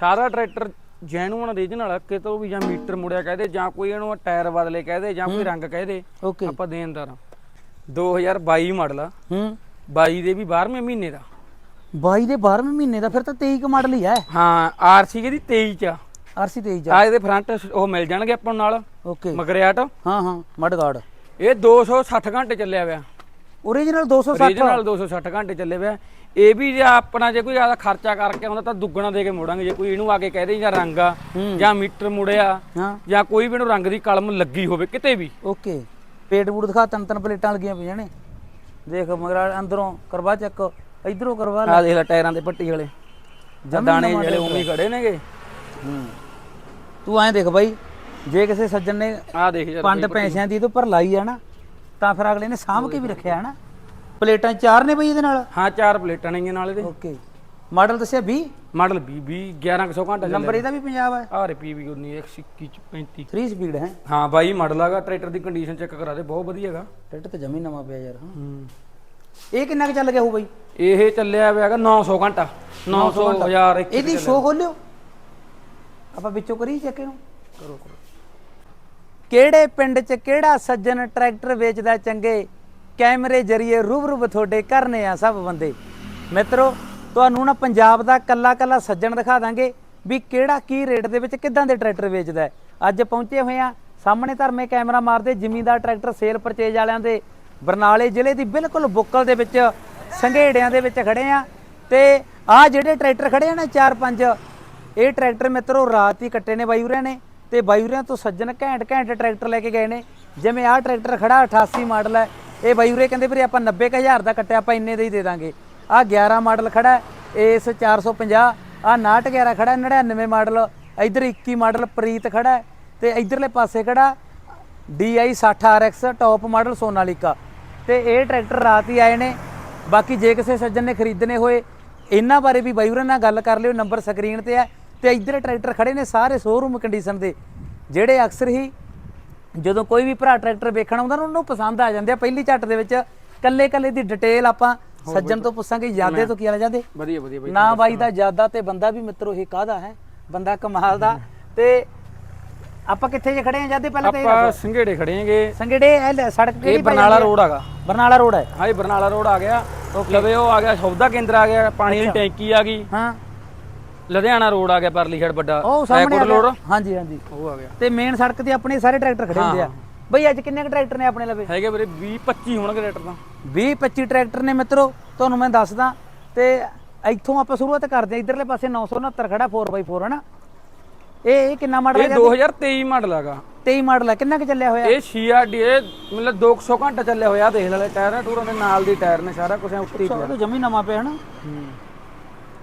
ਸਾਰਾ tractor genuine regional ਆ ਕਿਤੋਂ ਵੀ ਜਾਂ ਮੀਟਰ ਮੁੜਿਆ ਕਹਦੇ ਜਾਂ ਕੋਈ ਇਹਨੂੰ ਟਾਇਰ ਬਦਲੇ ਕਹਦੇ ਜਾਂ ਕੋਈ ਰੰਗ ਕਹਦੇ ਓਕੇ। ਆਪਾਂ ਦੇਣਦਾਰ ਆ 2022 ਮਾਡਲ ਆ। ਹੂੰ। 22 ਦੇ ਵੀ 12ਵੇਂ ਮਹੀਨੇ ਦਾ। 22 ਦੇ 12ਵੇਂ ਮਹੀਨੇ ਦਾ ਫਿਰ ਤਾਂ 23 ਕ ਮਾਡਲ ਹੀ ਹੈ ਹਾਂ ਆਰਸੀ ਇਹਦੀ 23 ਚ ਆ। ਆਰਸੀ 23 ਜਾ ਆ। ਇਹਦੇ ਫਰੰਟ ਉਹ ਮਿਲ ਜਾਣਗੇ ਆਪਾਂ ਨਾਲ। ਓਕੇ। ਮਗਰਿਆਟ ਹਾਂ ਹਾਂ ਮਡਗਾਰਡ ਇਹ 260 ਘੰਟੇ ਚੱਲਿਆ ਹੋਇਆ ਓਰੀਜਨਲ 260 ਰੀਜਨਲ 260 ਘੰਟੇ ਚੱਲੇ ਹੋਇਆ ਇਹ ਵੀ ਜੇ ਆਪਣਾ ਜੇ ਕੋਈ ਜ਼ਿਆਦਾ ਖਰਚਾ ਕਰਕੇ ਆਉਂਦਾ ਤਾਂ ਦੁੱਗਣਾ ਦੇ ਕੇ ਮੋੜਾਂਗੇ। ਜੇ ਕੋਈ ਇਹਨੂੰ ਆ ਕੇ ਕਹਦੇ ਜਾਂ ਰੰਗ ਆ ਜਾਂ ਮੀਟਰ ਮੁੜਿਆ ਜਾਂ ਕੋਈ ਵੀ ਇਹਨੂੰ ਰੰਗ ਦੀ ਕਲਮ ਲੱਗੀ ਹੋਵੇ ਕਿਤੇ ਵੀ। ਓਕੇ। ਪੇਟ ਬੂਟ ਦਿਖਾ ਤਿੰਨ ਤਿੰਨ ਪਲੇਟਾਂ ਲੱਗੀਆਂ ਪਈਆਂ ਨੇ। ਦੇਖ ਮਗਰ ਅੰਦਰੋਂ ਕਰਵਾ ਚੱਕ ਇਧਰੋਂ ਕਰਵਾ ਲੈ। ਆ ਦੇਖ ਲੈ ਟਾਇਰਾਂ ਦੇ ਪੱਟੀ ਵਾਲੇ। ਜਾਂ ਦਾਣੇ ਜਿਹੜੇ ਉਵੇਂ ਹੀ ਖੜੇ ਨੇਗੇ। ਤੂੰ ਐਂ ਦੇਖ ਬਾਈ ਜੇ ਕਿਸੇ ਸੱਜਣ ਨੇ ਆ ਦੇਖ ਪੰਡ ਪੈਸਿਆਂ ਦੀ ਤੋਂ ਪਰ ਲਾਈ ਆ ਨਾ ਤਾਂ ਫਿਰ ਅਗਲੇ ਨੇ ਸਾਂਭ ਕੇ ਵੀ ਰੱਖਿਆ ਹੈ ਨਾ। ਪਲੇਟਾਂ ਚਾਰ ਨੇ ਬਈ ਇਹਦੇ ਨਾਲ? ਹਾਂ ਚਾਰ ਪਲੇਟਾਂ ਨੇ ਨਾਲ ਇਹਦੇ। ਓਕੇ। ਮਾਡਲ ਦੱਸਿਆ 20 ਮਾਡਲ 20 20 1100 ਘੰਟਾ ਨੰਬਰ ਇਹਦਾ ਵੀ ਪੰਜਾਬ ਹੈ ਆ ਰੁਪਏ ਵੀ 19 121 35 3 ਸਪੀਡ ਹੈ। ਹਾਂ ਬਾਈ ਮਾਡਲ ਹੈਗਾ ਟਰੈਕਟਰ ਦੀ ਕੰਡੀਸ਼ਨ ਚੈੱਕ ਕਰਾ ਦੇ ਬਹੁਤ ਵਧੀਆ ਹੈਗਾ। ਟਰੈਕਟਰ ਤਾਂ ਜਮੀ ਨਵਾਂ ਪਿਆ ਯਾਰ ਹਾਂ। ਇਹ ਕਿੰਨਾ ਕੁ ਚੱਲ ਗਿਆ ਹੋ ਬਾਈ? ਇਹ ਚੱਲਿਆ ਹੋਇਆ ਹੈਗਾ 900 ਘੰਟਾ। 900 1000 ਇੱਕ ਇਹਦੀ ਸ਼ੋ ਖੋਲਿਓ। ਆਪਾਂ ਵਿੱਚੋਂ ਕਰੀ ਚੈੱਕ ਇਹਨੂੰ। ਕਰੋ ਕਰੋ ਕਿਹੜੇ ਪਿੰਡ 'ਚ ਕਿਹੜਾ ਸੱਜਣ ਟਰੈਕਟਰ ਵੇਚਦਾ ਚੰਗੇ? ਕੈਮਰੇ ਜਰੀਏ ਰੂਬਰੂ ਤੁਹਾਡੇ ਕਰਨੇ ਆ ਸਭ ਬੰਦੇ। ਮਿੱਤਰੋ, ਤੁਹਾਨੂੰ ਨਾ ਪੰਜਾਬ ਦਾ ਕੱਲਾ ਕੱਲਾ ਸੱਜਣ ਦਿਖਾ ਦਾਂਗੇ ਵੀ ਕਿਹੜਾ ਕੀ ਰੇਟ ਦੇ ਵਿੱਚ ਕਿੱਦਾਂ ਦੇ ਟਰੈਕਟਰ ਵੇਚਦਾ ਅੱਜ ਪਹੁੰਚੇ ਹੋਏ ਆ ਸਾਹਮਣੇ ਧਰਮੇ ਕੈਮਰਾ ਮਾਰਦੇ ਜ਼ਿਮੀਂਦਾਰ ਟਰੈਕਟਰ ਸੇਲ ਪਰਚੇਜ ਵਾਲਿਆਂ ਦੇ। ਬਰਨਾਲੇ ਜ਼ਿਲ੍ਹੇ ਦੀ ਬਿਲਕੁਲ ਬੁੱਕਲ ਦੇ ਵਿੱਚ ਸੰਘੇੜਿਆਂ ਦੇ ਵਿੱਚ ਖੜੇ ਆ ਤੇ ਆ ਜਿਹੜੇ ਟਰੈਕਟਰ ਖੜੇ ਆ ਨਾ 4-5 ਇਹ ਟਰੈਕਟਰ ਮਿੱਤਰੋ ਰਾਤ ਹੀ ਕੱਟੇ ਨੇ ਬਾਈੂਰਿਆਂ ਨੇ ਤੇ ਬਾਈੂਰਿਆਂ ਤੋਂ ਸੱਜਣ ਘੈਂਟ ਘੈਂਟ ਟਰੈਕਟਰ ਲੈ ਕੇ ਗਏ ਨੇ। ਜਿਵੇਂ ਆਹ ਟਰੈਕਟਰ ਖੜਾ 88 ਮਾਡਲ ਹੈ। ਇਹ ਬਾਈੂਰੇ ਕਹਿੰਦੇ ਵੀਰੇ ਆਪਾਂ 90000 ਦਾ ਕੱਟਿਆ ਆਪਾਂ ਇੰਨੇ ਦਾ ਹੀ ਦੇ ਦਾਂਗੇ। ਆਹ 11 ਮਾਡਲ ਖੜਾ ਹੈ, ਇਸ 450 ਆਹ 911 ਖੜਾ ਹੈ, 99 ਮਾਡਲ ਇਧਰ 21 ਮਾਡਲ ਪ੍ਰੀਤ ਖੜਾ ਹੈ, ਤੇ ਇਧਰਲੇ ਪਾਸੇ ਖੜਾ DI 60 RX top model Sonalika. ਤੇ ਇਹ ਟਰੈਕਟਰ ਰਾਤ ਹੀ ਆਏ ਨੇ ਬਾਕੀ ਜੇ ਕਿਸੇ ਸੱਜਣ ਨੇ ਖਰੀਦਣੇ ਹੋਏ ਇਹਨਾਂ ਬਾਰੇ ਵੀ ਬਾਈ ਹੋਰਾਂ ਨਾਲ ਗੱਲ ਕਰ ਲਿਓ ਨੰਬਰ ਸਕਰੀਨ ਤੇ ਹੈ ਤੇ ਇੱਧਰ ਟਰੈਕਟਰ ਖੜੇ ਨੇ ਸਾਰੇ ਸ਼ੋਰੂਮ ਕੰਡੀਸ਼ਨ ਦੇ ਜਿਹੜੇ ਅਕਸਰ ਹੀ ਜਦੋਂ ਕੋਈ ਵੀ ਭਰਾ ਟਰੈਕਟਰ ਵੇਖਣ ਆਉਂਦਾ ਨਾ ਉਹਨੂੰ ਪਸੰਦ ਆ ਜਾਂਦੇ ਆ। ਪਹਿਲੀ ਝੱਟ ਦੇ ਵਿੱਚ ਕੱਲੇ ਕੱਲੇ ਦੀ ਡਿਟੇਲ ਆਪਾਂ ਸੱਜਣ ਤੋਂ ਪੁੱਛਾਂਗੇ ਯਾਦੇ ਤੋਂ ਕੀ ਹਾਲ ਜਾਂਦੇ ਵਧੀਆ ਵਧੀਆ ਬਾਈ ਨਾ ਬਾਈ ਦਾ ਜ਼ਿਆਦਾ ਤੇ ਬੰਦਾ ਵੀ ਮਿੱਤਰੋ ਇਹ ਕਾਹਦਾ ਹੈ? ਬੰਦਾ ਕਮਾਲ ਦਾ। ਤੇ ਆਪਾਂ ਕਿੱਥੇ ਜੇ ਖੜੇ ਆ ਜਾਂਦੇ ਪਹਿਲਾਂ ਤੇ ਇਹ ਆਪਾਂ ਸੰਘੇੜੇ ਖੜੇਗੇ ਸੰਗੇੜੇ ਇਹ ਲੈ, ਸੜਕ ਕਿਹੜੀ ਇਹ ਬਰਨਾਲਾ ਰੋਡ ਹੈਗਾ। ਬਰਨਾਲਾ ਰੋਡ ਹੈ। ਹਾਂ ਇਹ ਬਰਨਾਲਾ ਰੋਡ ਆ ਗਿਆ। ਲਵੇ ਉਹ ਆ ਗਿਆ ਸੌਦਾ ਕੇਂਦਰ ਆ ਗਿਆ ਪਾਣੀ ਵਾਲੀ ਟੈਂਕੀ ਆ ਗਈ। ਹਾਂ। ਲੁਧਿਆਣਾ ਰੋਡ ਆ ਗਿਆ ਪਰਲੀ ਖੜ ਵੱਡਾ। ਉਹ ਸਾਹਮਣੇ ਆ ਗਿਆ। ਹਾਂਜੀ ਹਾਂਜੀ। ਉਹ ਆ ਗਿਆ। ਤੇ ਮੇਨ ਸੜਕ ਤੇ ਆਪਣੇ ਸਾਰੇ ਟਰੈਕਟਰ ਖੜੇ ਹੁੰਦੇ ਆ। ਬਈ ਅੱਜ ਕਿੰਨੇ ਕੁ ਟਰੈਕਟਰ ਨੇ ਆਪਣੇ ਲਵੇ? ਹੈਗੇ ਵੀਰੇ 20 25 ਹੋਣਗੇ ਰੇਟਰ ਤਾਂ। 20 25 ਟਰੈਕਟਰ ਨੇ ਮਿੱਤਰੋ ਤੁਹਾਨੂੰ ਮੈਂ ਦੱਸਦਾ। ਤੇ ਇੱਥੋਂ ਆਪਾਂ ਸ਼ੁਰੂਆਤ ਕਰਦੇ ਆ। ਇਧਰਲੇ ਪਾਸੇ 969 ਖੜਾ 4x4 ਹਨਾ? ਇਹ ਇਹ ਕਿੰਨਾ ਮਾਡਲ ਇਹ ਹੈ 2023 ਮਾਡਲ ਹੈਗਾ। 23 ਮਾਡਲ ਹੈ ਕਿੰਨਾ ਕੁ ਚੱਲਿਆ ਹੋਇਆ? ਇਹ ਸੀਆਰਡੀ ਇਹ ਮਤਲਬ 200 ਘੰਟਾ ਚੱਲਿਆ ਹੋਇਆ ਦੇਖ ਲੈ ਟਾਇਰਾਂ ਟੂਰਾਂ ਦੇ ਨਾਲ ਦੀ ਟਾਇਰ ਨੇ ਸਾਰਾ ਕੁਝ ਉੱਤੇ ਹੀ ਉਹ ਤਾਂ ਜਮੀ ਨਵਾਂ ਪਿਆ ਹਨਾ?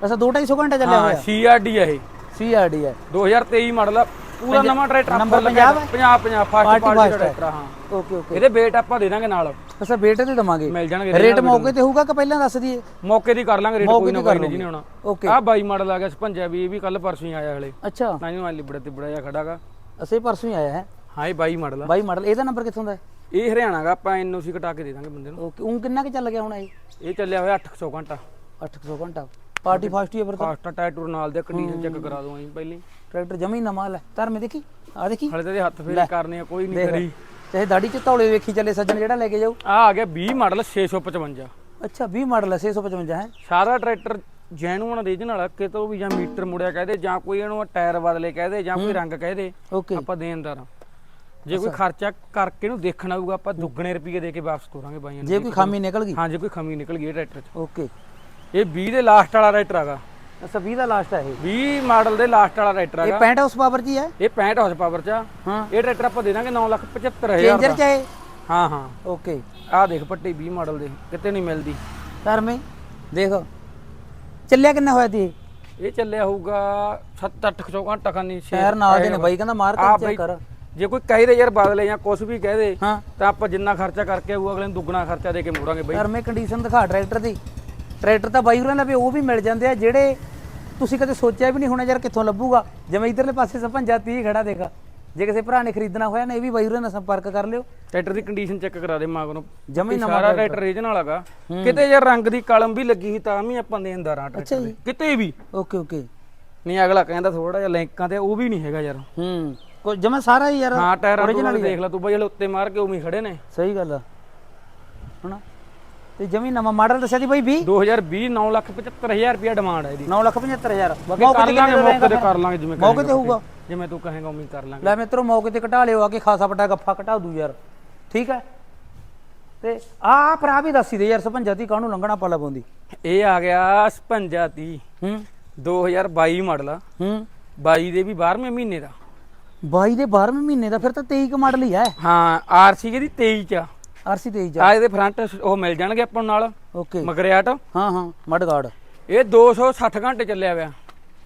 ਅਸਾਂ 2-250 ਘੰਟਾ ਚੱਲਿਆ ਹਾਂ ਹੋਇਆ। ਸੀਆਰਡੀ ਆ ਇਹ। ਸੀਆਰਡੀ ਹੈ 2023 ਮਾਡਲ ਆ। ਪੂਰਾ ਨਵਾਂ ਟਰੈਕਟਰ ਨੰਬਰ ਆਪਾਂ 50 ਹੈ? 50 50 ਫਸਟ ਪਾਰਟੀ ਹੈ। ਟਰੈਕਟਰ ਹਾਂ। ਓਕੇ ਓਕੇ ਇਹਦੇ ਵੇਟ ਆਪਾਂ ਦੇ ਦਾਂਗੇ ਨਾਲ। ਅਸਾਂ ਬੇਟੇ ਤੇ ਦਵਾਂਗੇ। ਮਿਲ ਜਾਣਗੇ ਰੇਟ ਮੌਕੇ ਤੇ ਹੋਊਗਾ ਕਿ ਪਹਿਲਾਂ ਦੱਸ ਦਈਏ? ਮੌਕੇ ਦੀ ਕਰ ਲਾਂਗੇ ਰੇਟ ਕੋਈ ਨਾ ਕੋਈ ਨਹੀਂ ਹੋਣਾ ਓਕੇ ਆਹ 22 ਮਾਡਲ ਆ ਗਿਆ ਸਪੰਜਾ ਵੀ ਇਹ ਵੀ ਕੱਲ ਪਰਸੋਂ ਹੀ ਆਇਆ ਹਲੇ। ਅੱਛਾ। ਨਾ ਇਹਨੂੰ ਲਿਬੜਾ ਤੇ ਬੜਾ ਜਿਹਾ ਖੜਾਗਾ ਅਸੀਂ ਪਰਸੋਂ ਹੀ ਆਇਆ ਹੈ। ਹਾਂ ਇਹ 22 ਮਾਡਲ ਆ। ਬਾਈ ਮਾਡਲ ਇਹਦਾ ਨੰਬਰ ਕਿੱਥੋਂ ਦਾ ਹੈ? ਇਹ ਹਰਿਆਣਾ ਦਾ ਆਪਾਂ ਐਨਓਸੀ ਕਟਾ ਕੇ ਦੇ ਦਾਂਗੇ ਬੰਦੇ ਨੂੰ। ਓਕੇ ਉਹ ਕਿੰਨਾ ਕੁ ਚੱਲ ਗਿਆ ਹੁਣ ਇਹ? ਇਹ ਚੱਲਿਆ ਹੋਇਆ 800 ਘੰਟਾ। 800 ਘੰਟਾ। ਪਾਰਟੀ ਫਾਸਟ ਹੀ ਹੈ ਫਿਰ ਤਾਂ। ਫਾਸਟ ਟਾਇਰ ਟੂਰ ਨਾਲ ਦੇ ਕੰਡੀਸ਼ਨ ਚੈੱਕ ਕਰਾ ਦਵਾਂ ਪਹਿਲੀ। ਟਰੈਕਟਰ ਜਮੀ ਨਵਾਂ ਲੈ ਧਰਮੇ ਦੇਖੀ ਆ ਦੇਖੀ। ਹਲੇ ਤੇ ਹੱਥ ਫੇਰੇ ਕਰਨੇ ਆ ਕੋਈ ਨਹੀਂ ਕਰੀ। ਚਾਹੇ ਦਾੜੀ ਚ ਤੌਲੇ ਵੇਖੀ ਚੱਲੇ ਸੱਜਣ ਜਿਹੜਾ ਲੈ ਕੇ ਜਾਊ। ਆ ਆ ਗਿਆ 20 ਮਾਡਲ 655 ਅੱਛਾ 20 ਮਾਡਲ ਹੈ 655 ਹੈ? ਸਾਰਾ ਟਰੈਕਟਰ ਜੈਨੂਅਨ ਰੀਜਨਲ ਕਿਤੋਂ ਵੀ ਜਾਂ ਮੀਟਰ ਮੁੜਿਆ ਕਹਦੇ ਜਾਂ ਕੋਈ ਇਹਨੂੰ ਟਾਇਰ ਬਦਲੇ ਕਹਦੇ ਜਾਂ ਕੋਈ ਰੰਗ ਕਹਦੇ ਓਕੇ। ਆਪਾਂ ਦੇਣਦਾਰ ਆ ਜੇ ਕੋਈ ਖਰਚਾ ਕਰਕੇ ਇਹਨੂੰ ਦੇਖਣ ਆਊਗਾ ਆਪਾਂ ਦੁੱਗਣੇ ਰੁਪਏ ਦੇ ਕੇ ਵਾਪਸ ਤੋਰਾਂਗੇ ਬਾਈਆਂ ਜੇ ਨੂੰ ਕੋਈ ਖਾਮੀ ਨਿਕਲ ਗਈ। ਹਾਂ ਜੇ ਕੋਈ ਖਮੀ ਨਿਕਲ ਗਈ ਇਹ ਟਰੈਕਟਰ 'ਚ। ਓਕੇ। ਇਹ 20 ਦੇ ਲਾਸਟ ਵਾਲਾ ਟਰੈਕਟਰ ਹੈਗਾ। ਅੱਛਾ 20 ਦਾ ਲਾਸਟ ਹੈ ਇਹ। 20 ਮਾਡਲ ਦੇ ਲਾਸਟ ਵਾਲਾ ਇਹ ਹੈਗਾ। 65 ਹਾਊਸ ਪਾਵਰ ਜੀ ਹੈ ਇਹ 65 ਹਾਰਸ ਪਾਵਰ 'ਚ ਹਾਂ। ਇਹ ਟਰੈਕਟਰ ਆਪਾਂ ਦੇ ਦਾਂਗੇ 975000 ਚੇਂਜਰ ਚ ਹੈ ਹਾਂ ਹਾਂ। ਓਕੇ ਆਹ ਦੇਖ ਪੱਟੀ 20 ਮਾਡਲ ਦੇ ਕਿਤੇ ਨਹੀਂ ਮਿਲਦੀ। ਧਰਮੇ ਦੇਖ। ਚੱਲਿਆ ਕਿੰਨਾ ਹੋਇਆ ਤੀ ਇਹ? ਚੱਲਿਆ ਹੋਊਗਾ 7-8 ਘੰਟਾ ਖਾਨੀ ਸ਼ਹਿਰ ਨਾਲ ਦੇ ਨੇ ਬਾਈ ਕਹਿੰਦਾ ਮਾਰ ਕੇ ਚੈੱਕ ਕਰ ਜੇ ਕੋਈ ਕਹੇ ਦੇ ਯਾਰ ਬਦਲੇ ਜਾਂ ਕੁਝ ਵੀ ਕਹਿ ਦੇ ਤਾਂ ਆਪਾਂ ਜਿੰਨਾ ਖਰਚਾ ਕਰਕੇ ਆਊ ਅਗਲੇ ਨੂੰ ਦੁੱਗਣਾ ਖਰਚਾ ਦੇ ਕੇ ਮੋੜਾਂਗੇ ਬਈ। ਧਰਮੇ ਕੰਡੀਸ਼ਨ ਦਿਖਾ ਟਰੈਕਟਰ ਦੀ। ਟਰੈਕਟਰ ਤਾਂ ਬਾਈ ਹੋਰਾਂ ਦਾ ਵੀ ਉਹ ਵੀ ਮਿਲ ਜਾਂਦੇ ਆ ਜਿਹੜੇ ਤੁਸੀਂ ਕਦੇ ਸੋਚਿਆ ਵੀ ਨਹੀਂ ਹੋਣਾ ਯਾਰ ਕਿੱਥੋਂ ਲੱਭੂਗਾ? ਜਿਵੇਂ ਇਧਰਲੇ ਪਾਸੇ ਸਪੰਜਾ 30 ਖੜਾ ਦੇਖਾ। ਜੇ ਕਿਸੇ ਭਰਾ ਨੇ ਖਰੀਦਣਾ ਹੋਇਆ ਨਾ ਇਹ ਵੀ ਬਾਈ ਹੋਰਾਂ ਨਾਲ ਸੰਪਰਕ ਕਰ ਲਿਓ। ਟਰੈਕਟਰ ਦੀ ਕੰਡੀਸ਼ਨ ਚੈੱਕ ਕਰਾ ਦੇ ਮਗਰੋਂ ਜਮੀ ਨਵਾਂ ਸਾਰਾ ਟਰੈਕਟਰ। ਰੀਜਨਲ ਹੈਗਾ। ਕਿਤੇ ਯਾਰ ਰੰਗ ਦੀ ਕਲਮ ਵੀ ਲੱਗੀ ਸੀ ਤਾਂ ਵੀ ਆਪਾਂ ਦੇਣਦਾਰ ਆ ਅੱਛਾ ਟਰੈਕਟਰ। ਕਿਤੇ ਵੀ। Okay okay. ਨਹੀਂ ਅਗਲਾ ਕਹਿੰਦਾ ਥੋੜਾ ਜਿਹਾ ਲਿੰਕਾਂ ਤੇ ਉਹ ਵੀ ਨਹੀਂ ਹੈਗਾ ਯਾਰ। ਹੂੰ। ਕੋਈ ਜਮਾ ਸਾਰਾ ਹੀ ਯਾਰ ਹਾਂ ਟਾਇਰਾਂ ਦੇਖ ਲੈ ਤੂੰ ਬਈ ਹਲੇ ਉੱਤੇ ਮਾਰ ਕੇ ਉਵੇਂ ਖੜੇ ਨੇ। ਸਹੀ ਗੱਲ ਆ। ਹਣਾ ਤੇ ਜਮੀ ਨਵਾਂ ਮਾਡਲ ਦੱਸਿਆ ਦੀ ਬਾਈ 20 2020 975000 ਰੁਪਇਆ ਡਿਮਾਂਡ ਹੈ ਇਹਦੀ। 975000 ਬਾਕੀ ਕਰ ਲਾਂਗੇ ਮੌਕੇ ਤੇ ਕਰ ਲਾਂਗੇ ਜਿਵੇਂ ਮੌਕੇ ਤੇ ਹੋਊਗਾ? ਜਿਵੇਂ ਤੂੰ ਕਹੇਂਗਾ ਉਵੇਂ ਕਰ ਲਾਂਗੇ। ਲੈ ਮਿੱਤਰੋ ਮੌਕੇ ਤੇ ਘਟਾ ਲਿਓ ਆ ਕੇ ਖਾਸਾ ਵੱਡਾ ਗੱਫਾ ਘਟਾ ਦੂ ਯਾਰ। ਠੀਕ ਹੈ? ਤੇ ਆ ਭਰਾ ਵੀ ਦੱਸੀ ਦੇ ਯਾਰ 55 ਤੀ ਕਾਹਨੂੰ ਲੰਘਣਾ ਪਾਲਾ ਪਾਉਂਦੀ? ਇਹ ਆ ਗਿਆ 55 30 ਹੂੰ। 2022 ਮਾਡਲ। ਆ ਹੂੰ। 22 ਦੇ ਵੀ 12ਵੇਂ ਮਹੀਨੇ ਦਾ। 22 ਦੇ 12ਵੇਂ ਮਹੀਨੇ ਦਾ ਫਿਰ ਤਾਂ 23 ਕ ਮਾਡਲ ਹੀ ਹੈ। ਹਾਂ ਆਰਸੀ ਇਹਦੀ 23 ਚ ਆ। ਆਰਸੀ 23 ਜਾ। ਆ ਇਹਦੇ ਫਰੰਟ ਉਹ ਮਿਲ ਜਾਣਗੇ ਆਪਾਂ ਨੂੰ ਨਾਲ। ਓਕੇ। ਮਗਰਿਆਟ ਹਾਂ ਹਾਂ ਮਡ ਗਾਰਡ। ਇਹ 260 ਘੰਟੇ ਚੱਲਿਆ ਪਿਆ।